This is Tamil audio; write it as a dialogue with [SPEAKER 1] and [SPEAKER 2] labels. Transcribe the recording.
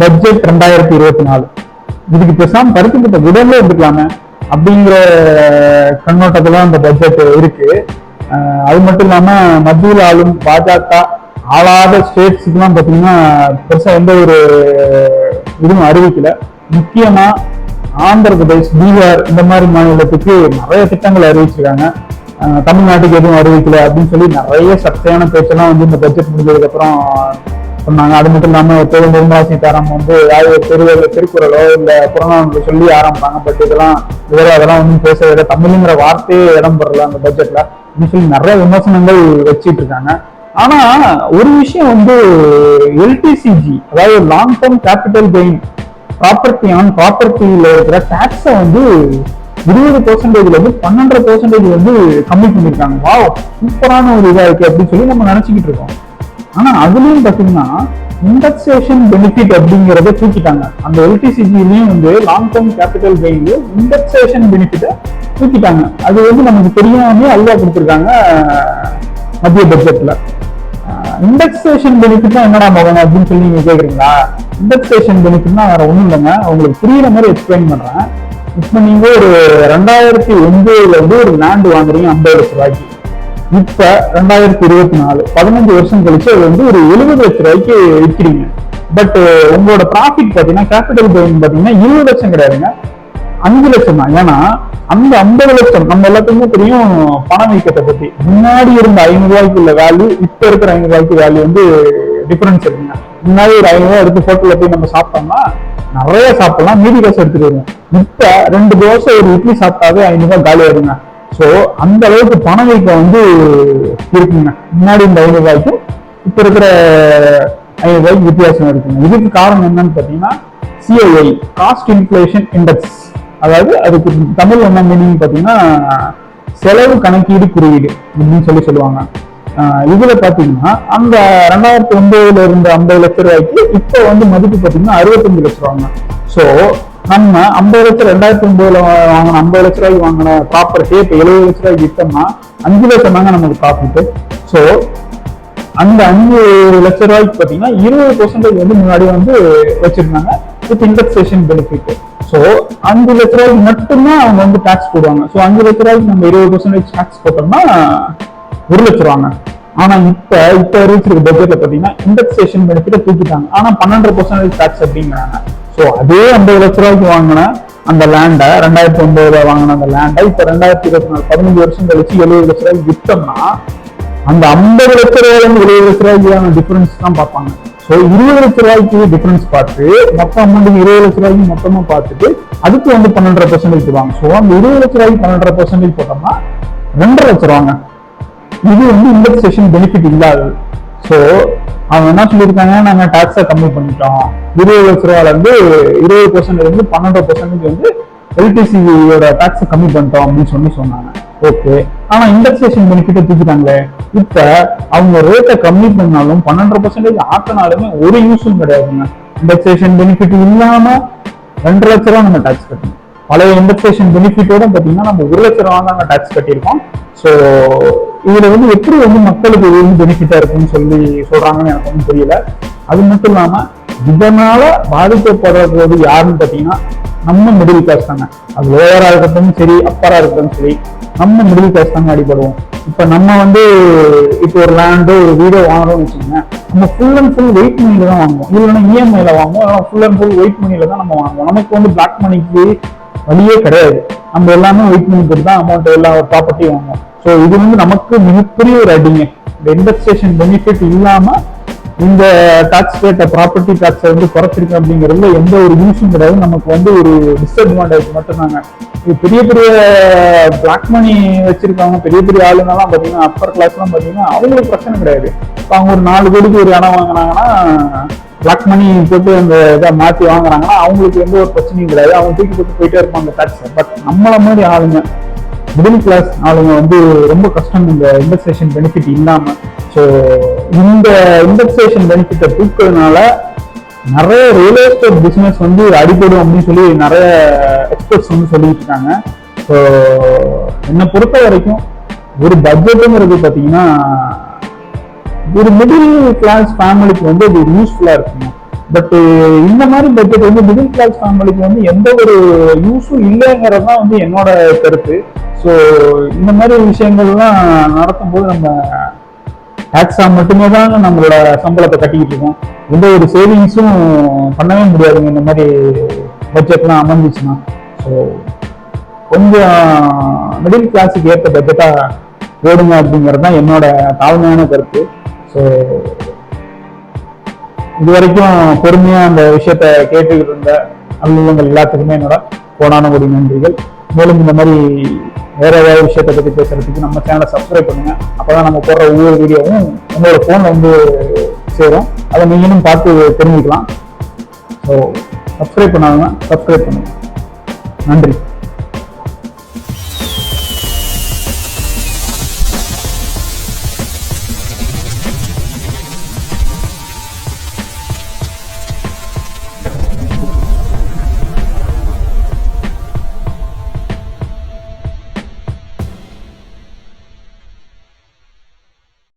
[SPEAKER 1] பட்ஜெட் ரெண்டாயிரத்தி இருபத்தி நாலு. இதுக்கு பேசாம கருத்து கிட்ட உடல்ல எடுக்கலாமே அப்படிங்கிற கண்ணோட்டத்துல அந்த பட்ஜெட் இருக்கு. அது மட்டும் இல்லாம மத்தியில் ஆளும் பாஜக ஆளாத ஸ்டேட்ஸுக்குலாம் பார்த்தீங்கன்னா பெருசாக எந்த ஒரு இதுவும் அறிவிக்கல. முக்கியமாக ஆந்திர பிரதேஷ் பீகார் இந்த மாதிரி மாநிலத்துக்கு நிறைய திட்டங்கள் அறிவிச்சிருக்காங்க. தமிழ்நாட்டுக்கு எதுவும் அறிவிக்கல அப்படின்னு சொல்லி நிறைய சர்ச்சையான பேச்செல்லாம் வந்து இந்த பட்ஜெட் முடிஞ்சதுக்கப்புறம் சொன்னாங்க. அது மட்டும் இல்லாமல் திரு நிர்மலா சீதாராமன் வந்து ஏதாவது திருவள்ளுவர் திருக்குறளோ இல்லை புறநானூறு சொல்லி ஆரம்பிப்பாங்க. பட் இதெல்லாம் வேற அதெல்லாம் ஒன்றும் பேச இல்லை. தமிழுங்கிற வார்த்தையே இடம் பெறல அந்த பட்ஜெட்ல அப்படின்னு சொல்லி நிறைய விமர்சனங்கள் வச்சிட்டு இருக்காங்க. ஆனா ஒரு விஷயம் வந்து எல்டிசிஜி அதாவது long term capital gain property on ப்ராப்பர்ட்டியில் இருக்கிற டேக்ஸை வந்து இருபது பெர்சன்டேஜ்ல இருந்து பன்னெண்டரை பெர்சன்டேஜ் வந்து கம்மி பண்ணியிருக்காங்க. வா சூப்பரான ஒரு இதாக இருக்கு அப்படின்னு சொல்லி நம்ம நினைச்சுக்கிட்டு இருக்கோம். ஆனா அதுலயும் பாத்தீங்கன்னா இண்டெக்ஸேஷன் பெனிஃபிட் அப்படிங்கறத தூக்கிட்டாங்க. அந்த எல்டிசிஜிலையும் வந்து long term capital gain indexation பெனிஃபிட்டை தூக்கிட்டாங்க. அது வந்து நமக்கு தெரியாமலே அல்வா கொடுத்துருக்காங்க மத்திய பட்ஜெட்ல இண்டெக்ஸேஷன் பெனிஃபிட்னா என்னடா மகன் அப்படின்னு சொல்லி நீங்க கேக்குறீங்களா? இண்டெக்ஸேஷன் பெனிஃபிட்னா வேற ஒண்ணும் இல்லைங்க. உங்களுக்கு புரியுற மாதிரி எக்ஸ்பிளைன் பண்றேன். இப்போ நீங்க ஒரு ரெண்டாயிரத்தி ஒன்பதுல இருந்து ஒரு லேண்ட் வாங்குறீங்க ஐம்பது ரூபாய்க்கு. இப்ப ரெண்டாயிரத்தி இருபத்தி நாலு பதினஞ்சு வருஷம் கழிச்சு அது வந்து ஒரு எழுபது லட்ச ரூபாய்க்கு விற்கிறீங்க. பட் உங்களோட ப்ராஃபிட் பாத்தீங்கன்னா கேபிட்டல் கெயின் பாத்தீங்கன்னா இருபது லட்சம் கிடையாதுங்க. அஞ்சு லட்சம் தான். ஏன்னா அந்த ஐம்பது லட்சம் நம்ம எல்லாத்துக்குமே தெரியும் பணவீக்கத்தை பத்தி. முன்னாடி இருந்த ஐநூறு ரூபாய்க்கு உள்ள வேல்யூ இப்ப இருக்கிற ஐநூறு ரூபாய்க்கு வேல்யூ வந்து டிஃபரன்ஸ் இருக்குங்க. முன்னாடி ஒரு ஐநூறு ரூபாய் எடுத்து ஹோட்டல்ல போய் நம்ம சாப்பிட்டோம்னா நிறைய சாப்பிடலாம். மீதி காசு எடுத்துட்டு வருவோம். இப்ப ரெண்டு தோசை ஒரு இட்லி சாப்பிட்டாவே ஐநூறு ரூபாய் காலி ஆயிடுங்க ஸோ அந்த அளவுக்கு பண வைக்க வந்து இருக்குங்க. முன்னாடி இந்த ஐநூறு ரூபாய்க்கும் இப்போ இருக்கிற ஐநூறு ரூபாய்க்கு வித்தியாசம் இருக்குங்க. இதுக்கு காரணம் என்னன்னு பார்த்தீங்கன்னா சிஐஐ காஸ்ட் இன்ஃபிளேஷன் இண்டெக்ஸ் அதாவது அதுக்கு தமிழ் என்ன மீனிங் பார்த்தீங்கன்னா செலவு கணக்கீடு குறியீடு அப்படின்னு சொல்லி சொல்லுவாங்க. இதில் இதுல பாத்தீங்கன்னா அந்த ரெண்டாயிரத்தி ஒன்பதுல இருந்த ஐம்பது லட்ச ரூபாய்க்கு இப்போ வந்து மதிப்பு பாத்தீங்கன்னா அறுபத்தஞ்சு லட்ச ரூபாங்க. ஸோ நம்ம ஐம்பது லட்சம் ரெண்டாயிரத்தி ஒன்பதுல வாங்கின ஐம்பது லட்ச ரூபாய்க்கு வாங்கின ப்ராப்பர்ட்டி இப்போ எழுபது லட்ச ரூபாய்க்கு வித்தோம்னா அஞ்சு லட்சம் தாங்க நமக்கு ப்ராஃபிட் ஸோ அந்த அஞ்சு லட்ச ரூபாய்க்கு பார்த்தீங்கன்னா இருபது பர்சன்டேஜ் வந்து முன்னாடி வந்து வச்சிருந்தாங்க வித் இண்டெக்ஸேஷன் பெனிஃபிட் ஸோ அஞ்சு லட்ச ரூபாய்க்கு மட்டும்தான் அவங்க வந்து டாக்ஸ் போடுவாங்க. ஸோ அஞ்சு லட்ச ரூபாய்க்கு நம்ம இருபது பர்சன்டேஜ் டாக்ஸ் போட்டோம்னா ஒரு லட்ச ரூபாங்க. ஆனா இப்ப இப்ப அறிவிச்சிருக்க பட்ஜெட்ல பாத்தீங்கன்னா இண்டெக்ஸேஷன் பெனிஃபிட்டை தூக்கிட்டாங்க. ஆனா பன்னெண்டு பர்சன்டேஜ் டாக்ஸ் அப்படிங்கிறாங்க. ஸோ அதே ஐம்பது லட்ச ரூபாய்க்கு வாங்கின அந்த லேண்டை ரெண்டாயிரத்தி ஒன்பதுல வாங்கின அந்த லேண்டை இப்ப ரெண்டாயிரத்தி இருபத்தி நாலு பதினஞ்சு வருஷம் கழிச்சு எழுபது லட்ச ரூபாய்க்கு விற்றோம்னா அந்த ஐம்பது லட்ச ரூபாயிலிருந்து எழுபது லட்ச ரூபாய்க்கான டிஃபரன்ஸ் தான் பார்ப்பாங்க. ஸோ இருபது லட்ச ரூபாய்க்கு டிஃபரன்ஸ் பார்த்து மொத்த அமௌண்ட்டுக்கு இருபது லட்ச ரூபாய்க்கு மொத்தமா பார்த்துட்டு அதுக்கு வந்து பன்னெண்டரை பர்சன்டேஜ் போடுவாங்க ஸோ அந்த இருபது லட்ச ரூபாய்க்கு பன்னெண்டரை பர்சன்டேஜ் போட்டோம்னா ரெண்டரை லட்ச ரூபாங்க. இது வந்து இண்டெக்ஸேஷன் பெனிஃபிட் இல்லாதது. ஸோ அவங்க என்ன சொல்லியிருக்காங்க? நாங்கள் டாக்ஸை கம்மி பண்ணிட்டோம். இருபது லட்ச ரூபாயில இருபது பர்சன்ட்லேருந்து பன்னெண்டு பெர்சன்டேஜ் வந்து எல்டிசியோட டாக்ஸை கம்மி பண்ணிட்டோம் அப்படின்னு சொல்லி சொன்னாங்க. ஓகே ஆனா இண்டெக்ஸேஷன் பெனிஃபிட்டை தூக்கிட்டாங்களே இப்ப அவங்க ரேட்டை கம்மி பண்ணாலும் பன்னெண்டு பர்சன்டேஜ் ஆக்கினாலுமே ஒரு யூஸும் கிடையாதுங்க. இண்டெக்ஸேஷன் பெனிஃபிட் இல்லாம ரெண்டு லட்ச ரூபா நம்ம டாக்ஸ் கட்டணும். பழைய இண்டெக்ஸேஷன் பெனிஃபிட்டோட பாத்தீங்கன்னா நம்ம ஒரு லட்ச ரூபா தான் டாக்ஸ் கட்டியிருக்கோம். ஸோ இதுல வந்து எப்படி வந்து மக்களுக்கு இது வந்து பெனிஃபிட்டா இருக்குன்னு சொல்லி சொல்றாங்கன்னு எனக்கு ஒன்றும் புரியல. அது மட்டும் இல்லாம இதனால பாதிக்கப்படுறது யாருன்னு பாத்தீங்கன்னா நம்ம மிடில் கிளாஸ் தாங்க. அது லோயரா இருக்கட்டும் சரி அப்பரா இருக்கட்டும் சரி நம்ம மிடில் கிளாஸ் தாங்க அடிபடுவோம். இப்ப நம்ம வந்து இப்போ ஒரு லேண்டு ஒரு வீடோ வாங்குறோம்னு வச்சுக்கோங்க நம்ம ஃபுல் அண்ட் ஃபுல் வெயிட் மணியில தான் வாங்குவோம். இல்லைன்னா இஎம்ஐல வாங்குவோம் இல்லைனா ஃபுல் அண்ட் ஃபுல் வெயிட் மணியில தான் நம்ம வாங்குவோம். நமக்கு வந்து பிளாக் மணிக்கு வழியே கிடையாது. நம்ம எல்லாமே வெயிட் பண்ணி போட்டு தான் அமௌண்ட் எல்லா ப்ராப்பர்ட்டியும் வாங்குவோம். ஸோ இது வந்து நமக்கு மிகப்பெரிய ஒரு அடிமை. இந்த இண்டெக்ஸேஷன் பெனிஃபிட் இல்லாம இந்த டாக்ஸ் ரேட்டை ப்ராப்பர்ட்டி டாக்ஸை வந்து குறைச்சிருக்கு அப்படிங்கிறதுல எந்த ஒரு யூஸும் கிடையாது. நமக்கு வந்து ஒரு டிஸ்அட்வான்டேஜ் மட்டும்தாங்க. இது பெரிய பெரிய பிளாக் மணி வச்சிருக்கவங்க பெரிய பெரிய ஆளுங்கெல்லாம் பார்த்தீங்கன்னா அப்பர் கிளாஸ்லாம் பார்த்தீங்கன்னா அவங்களுக்கு பிரச்சனை கிடையாது. இப்போ அவங்க ஒரு நாலு கோடிக்கு ஒரு இடம் வாங்கினாங்கன்னா பிளாக் மணி போட்டு அந்த இதை மாற்றி வாங்குறாங்கன்னா அவங்களுக்கு எந்த ஒரு பிரச்சனையும் கிடையாது. அவங்க தூக்கி போட்டு போயிட்டே இருப்பாங்க டாக்ஸ் பட் நம்மள மாதிரி ஆளுங்க மிடில் கிளாஸ் ஆளுங்க வந்து ரொம்ப கஷ்டம். இந்த இண்டெக்ஸேஷன் பெனிஃபிட் இல்லாம. ஸோ இந்த இண்டெக்ஸேஷன் பெனிஃபிட்டை தூக்கிறதுனால நிறைய ரியல் எஸ்டேட் பிஸ்னஸ் வந்து அடிபடும் அப்படின்னு சொல்லி நிறைய எக்ஸ்பர்ட்ஸ் வந்து சொல்லிட்டு இருக்காங்க. ஸோ என்னை பொறுத்த வரைக்கும் ஒரு பட்ஜெட்டுங்கிறது பார்த்தீங்கன்னா ஒரு மிடில் கிளாஸ் ஃபேமிலிக்கு வந்து அது யூஸ்ஃபுல்லாக இருக்குங்க. பட் இந்த மாதிரி பட்ஜெட் வந்து மிடில் கிளாஸ் ஃபேமிலிக்கு வந்து எந்த ஒரு யூஸும் இல்லைங்கிறது தான் வந்து என்னோட கருத்து. ஸோ இந்த மாதிரி விஷயங்கள்லாம் நடத்தும்போது நம்ம டேக்ஸா மட்டுமே தான் நம்மளோட சம்பளத்தை கட்டிக்கிட்டு இருக்கோம். எந்த ஒரு சேவிங்ஸும் பண்ணவே முடியாதுங்க இந்த மாதிரி பட்ஜெட்லாம் அமைஞ்சிச்சுன்னா. ஸோ கொஞ்சம் மிடில் கிளாஸுக்கு ஏற்ற பட்ஜெட்டாக போடுங்க அப்படிங்கிறது தான் என்னோட தாழ்மையான கருத்து. ஸோ இது வரைக்கும் பொறுமையாக அந்த விஷயத்த கேட்டுக்கிட்டு இருந்த நல்லவங்கள் எல்லாத்துக்குமே என்னோட கோடான கோடி நன்றிகள். மேலும் இந்த மாதிரி வேற ஏதாவது விஷயத்தை பத்தி பேசுறதுக்கு நம்ம சேனலை சப்ஸ்கிரைப் பண்ணுங்க. அப்பதான் நம்ம போடுற ஒவ்வொரு வீடியோவும் உங்களோட போன்ல வந்து சேரும். அதை நீங்களும் பார்த்து தெரிஞ்சுக்கலாம். ஸோ சப்ஸ்கிரைப் பண்ணாதவங்க சப்ஸ்கிரைப் பண்ணுங்க. நன்றி.